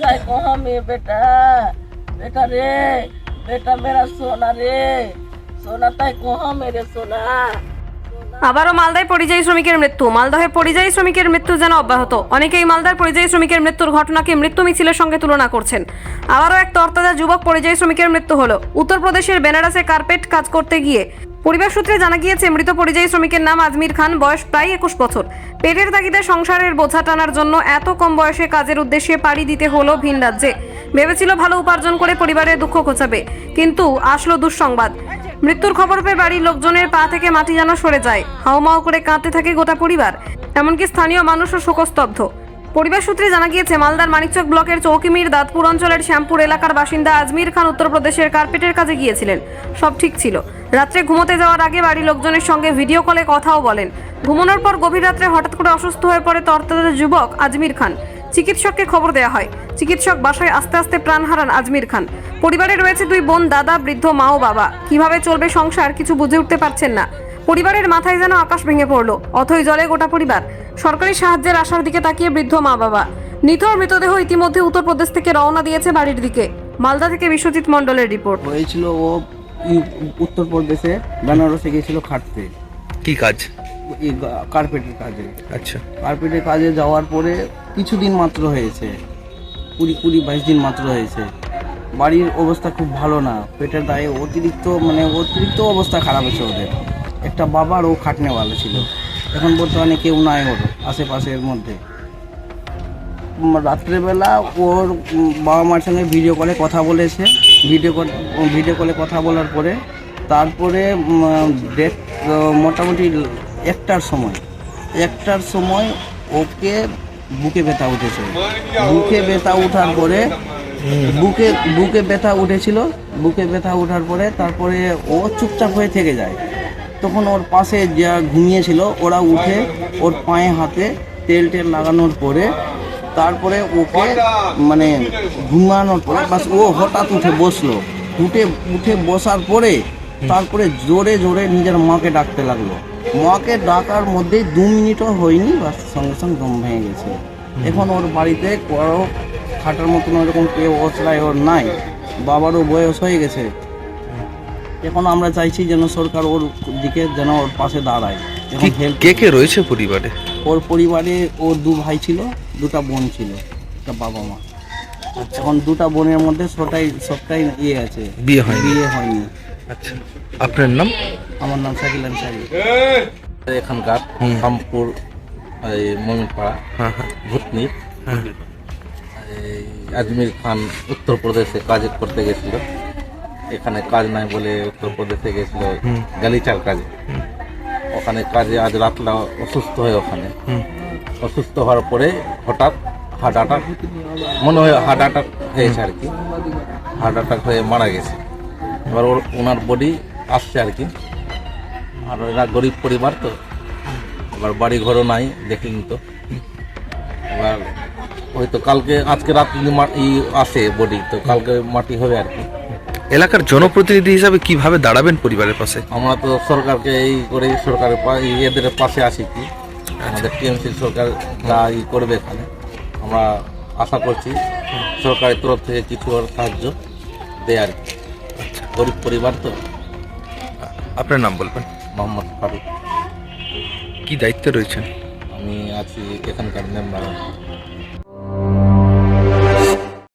जाए कहाँ में बेटा बेटा रे बेटा मेरा सोना रे सोना ताई कहाँ मेरे सोना আবারও মালদায় পরিযায়ী শ্রমিকের মৃত্যু মালদহে পরিযায়ী শ্রমিকের মৃত্যু যেন অব্যাহত অনেকেই মালদার পরিযায়ী শ্রমিকের মৃত্যুর ঘটনাকে মৃত্যু মিছিলের সঙ্গে তুলনা করছেন আবারও এক তরতাজা যুবক পরিযায়ী শ্রমিকের মৃত্যু হলো উত্তরপ্রদেশের বেনারসে কার্পেট কাজ করতে গিয়ে পরিবার সূত্রে জানা গিয়েছে, মৃত পরিযায়ী শ্রমিকের নাম আজমির খান, বয়স প্রায় একুশ বছর। পেটের তাগিদে সংসারের বোঝা টানার জন্য এত কম বয়সে কাজের উদ্দেশ্যে পাড়ি দিতে হলো ভিন রাজ্যে। ভেবেছিল ভালো উপার্জন করে পরিবারের দুঃখ ঘোচাবে, কিন্তু আসলো দুঃসংবাদ। মৃত্যুর খবর পেয়ে বাড়ির লোকজনের পা থেকে মাটি যেন সরে যায়। হাওমাও করে কাঁদতে থাকে গোটা পরিবার, এমনকি স্থানীয় মানুষও শোকস্তব্ধ। পরিবার সূত্রে জানা গিয়েছে, মালদার মানিকচক ব্লকের চৌকিমির দাঁতপুর অঞ্চলের শ্যামপুর এলাকার বাসিন্দা আজমির খান উত্তরপ্রদেশের কার্পেটের কাজে গিয়েছিলেন। সব ঠিক ছিল। রাত্রে ঘুমোতে যাওয়ার আগে বাড়ির লোকজনের সঙ্গে ভিডিও কলে কথাও বলেন। ঘুমানোর পর গভীর রাত্রে হঠাৎ করে অসুস্থ হয়ে পড়ে তরতাজা যুবক আজমির খান। চিকিৎসককে খবর দেওয়া হয়। চিকিৎসক বাসায় আস্তে আস্তে প্রাণ হারান আজমির খান। পরিবারে রয়েছে দুই বোন, দাদা, বৃদ্ধ, মা ও বাবা। কীভাবে চলবে সংসার কিছু বুঝে উঠতে পারছেন না। পরিবারের মাথায় যেন আকাশ ভেঙে পড়ল। অথই জলে গোটা পরিবার। সরকারি সাহায্যের আশার দিকে তাকিয়ে বৃদ্ধ মা বাবা। নিথর মৃতদেহ ইতিমধ্যে উত্তরপ্রদেশ থেকে রওনা দিয়েছে বাড়ির দিকে। মালদা থেকে বিশ্বজিৎ মণ্ডলের রিপোর্ট। হয়েছিল ও উত্তরপ্রদেশে বেনারসে গিয়েছিল খাটতে। কি কাজ? এই কার্পেটের কাজে। আচ্ছা। কার্পেটের কাজে যাওয়ার পরে কিছুদিন মাত্র হয়েছে। কুড়ি কুড়ি বাইশ দিন মাত্র হয়েছে। বাড়ির অবস্থা খুব ভালো না। পেটের দায়ে অতিরিক্ত মানে অতিরিক্ত অবস্থা খারাপ হয়েছে ওদের। একটা বাবার ও খাটনেওয়ালা ছিল। এখন বর্তমানে কেউ নাই ওর আশেপাশের মধ্যে। রাত্রেবেলা ওর বাবা মার সঙ্গে ভিডিও কলে কথা বলেছে। ভিডিও কল ভিডিও কলে কথা বলার পরে, তারপরে ডেট মোটামুটি একটার সময় একটার সময় ওকে বুকে ব্যথা উঠেছে। বুকে ব্যথা ওঠার পরে, বুকে বুকে ব্যথা উঠেছিল, বুকে ব্যথা ওঠার পরে তারপরে ও চুপচাপ হয়ে থেকে যায়। তখন ওর পাশে যা ঘুমিয়েছিল, ওরা উঠে ওর পায়ে হাতে তেল টেল লাগানোর পরে তারপরে ওকে মানে ঘুমানোর পরে বাস ও হঠাৎ উঠে বসল। উঠে উঠে বসার পরে তারপরে জোরে জোরে নিজের মাকে ডাকতে লাগল। মাকে ডাকার মধ্যে দু মিনিটও হয়নি বাস সঙ্গে সঙ্গে দম ভেঙে গেছে। এখন ওর বাড়িতে কারও খাটার মতন ওরকম কেউ অচলায় ওর নাই। বাবারও বয়স হয়ে গেছে। এখন আমরা চাইছি যেন সরকার ওর দিকে যেন ওর পাশে দাঁড়ায়। কে কে রয়েছে পরিবারে? ওর পরিবারে ওর দু ভাই ছিল। দুটা বোন ছিল একটা বাবা মা। এখন দুটা বোনের মধ্যে সবটাই সবটাই ইয়ে আছে। বিয়ে হয় বিয়ে হয়নি। আচ্ছা। আপনার নাম? আমার নাম শাকিল আনসারি এখানকার হুম। রামপুর এই মমিনপাড়া হ্যাঁ হ্যাঁ। ভূতনি হ্যাঁ। এই আজমির খান উত্তরপ্রদেশে কাজ করতে গেছিল। এখানে কাজ নাই বলে উত্তরপ্রদেশে গেছিল গালিচার কাজে। ওখানে কাজে আজ রাতলা অসুস্থ হয়ে ওখানে। অসুস্থ হওয়ার পরে হঠাৎ হার্ট অ্যাটাক মনে হয় হার্ট অ্যাটাক হয়েছে আর কি। হার্ট অ্যাটাক হয়ে মারা গেছে। এবার ওর ওনার বডি আসছে আর কি। আর এরা গরিব পরিবার তো। এবার বাড়ি ঘরও নাই দেখিনি তো। এবার হয়তো কালকে আজকে রাত যদি আসে বডি তো কালকে মাটি হবে আর কি। এলাকার জনপ্রতিনিধি হিসাবে কীভাবে দাঁড়াবেন পরিবারের পাশে? আমরা তো সরকারকে এই করে সরকারের এদের পাশে আসি কি। আমাদের টিএমসি সরকার যা ই করবে এখানে আমরা আশা করছি সরকারের তরফ থেকে কিছু সাহায্য দেয় আর কি। গরিব পরিবার তো। আপনার নাম বলবেন? মোহাম্মদ ফারুক। কি দায়িত্ব রয়েছেন? আমি আছি এখানকার মেম্বার।